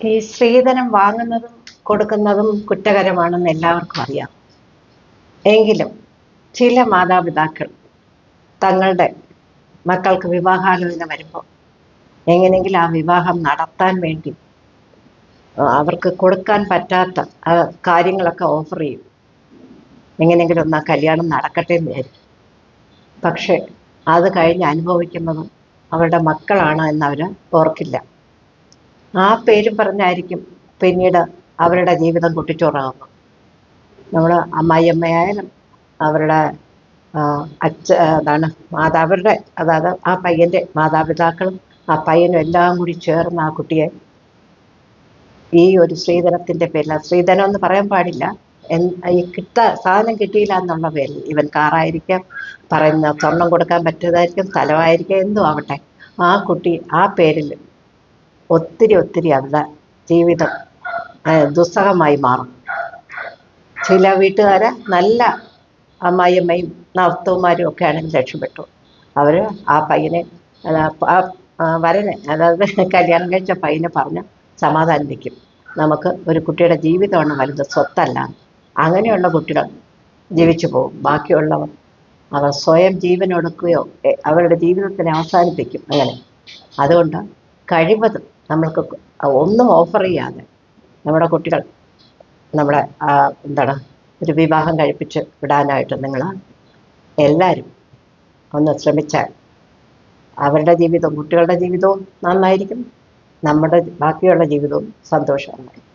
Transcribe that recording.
ഈ സ്ത്രീധനം വാങ്ങുന്നതും കൊടുക്കുന്നതും കുറ്റകരമാണെന്ന് എല്ലാവർക്കും അറിയാം. എങ്കിലും ചില മാതാപിതാക്കൾ തങ്ങളുടെ മക്കൾക്ക് വിവാഹാലോചന വരുമ്പോൾ എങ്ങനെയെങ്കിലും ആ വിവാഹം നടത്താൻ വേണ്ടി അവർക്ക് കൊടുക്കാൻ പറ്റാത്ത കാര്യങ്ങളൊക്കെ ഓഫർ ചെയ്യും. എങ്ങനെയെങ്കിലും ഒന്ന് ആ കല്യാണം നടക്കട്ടെ എന്ന് വിചാരിക്കും. പക്ഷെ അത് കഴിഞ്ഞ് അനുഭവിക്കുന്നത് അവരുടെ മക്കളാണ് എന്നവർ ഓർക്കില്ല. ആ പേരും പറഞ്ഞായിരിക്കും പിന്നീട് അവരുടെ ജീവിതം കുട്ടിച്ചോറാകുന്നത് നമ്മൾ അമ്മായിയമ്മയായാലും അവരുടെ അച്ഛ അതാണ് മാതാവരുടെ അതായത് ആ പയ്യന്റെ മാതാപിതാക്കളും ആ പയ്യനും എല്ലാം കൂടി ചേർന്ന് ആ കുട്ടിയെ ഈ ഒരു സ്ത്രീധനത്തിന്റെ പേരിൽ സ്ത്രീധനം എന്ന് പറയാൻ പാടില്ല. ഈ കിട്ട സാധനം കിട്ടിയില്ല എന്നുള്ള പേരിൽ ഇവൻ കാറായിരിക്കാം പറയുന്ന സ്വർണം കൊടുക്കാൻ പറ്റിയതായിരിക്കും സ്ഥലമായിരിക്കാം എന്തും ആവട്ടെ. ആ കുട്ടി ആ പേരിൽ ഒത്തിരി ഒത്തിരി അവരുടെ ജീവിതം ദുസ്സഹമായി മാറും. ചില വീട്ടുകാർ നല്ല അമ്മായിയമ്മയും നർത്തവന്മാരും ഒക്കെ ആണെങ്കിൽ രക്ഷപ്പെട്ടു. അവർ ആ പയ്യനെ ആ വരനെ അതായത് കല്യാണം കഴിച്ച പയ്യനെ പറഞ്ഞ് സമാധാനിപ്പിക്കും നമുക്ക് ഒരു കുട്ടിയുടെ ജീവിതമാണ് വലുത് സ്വത്തല്ല. അങ്ങനെയുള്ള കുട്ടികൾ ജീവിച്ചു പോകും. ബാക്കിയുള്ളവർ അവർ സ്വയം ജീവൻ ഒടുക്കുകയോ അവരുടെ ജീവിതത്തിനെ അവസാനിപ്പിക്കും. അങ്ങനെ. അതുകൊണ്ട് കഴിവതും നമ്മൾക്ക് ഒന്നും ഓഫർ ചെയ്യാതെ നമ്മുടെ കുട്ടികൾ നമ്മുടെ എന്താണ് ഒരു വിവാഹം കഴിപ്പിച്ച് വിടാനായിട്ട് നിങ്ങൾ എല്ലാവരും ഒന്ന് ശ്രമിച്ചാൽ അവരുടെ ജീവിതവും കുട്ടികളുടെ ജീവിതവും നന്നായിരിക്കും. നമ്മുടെ ബാക്കിയുള്ള ജീവിതവും സന്തോഷമായിരിക്കും.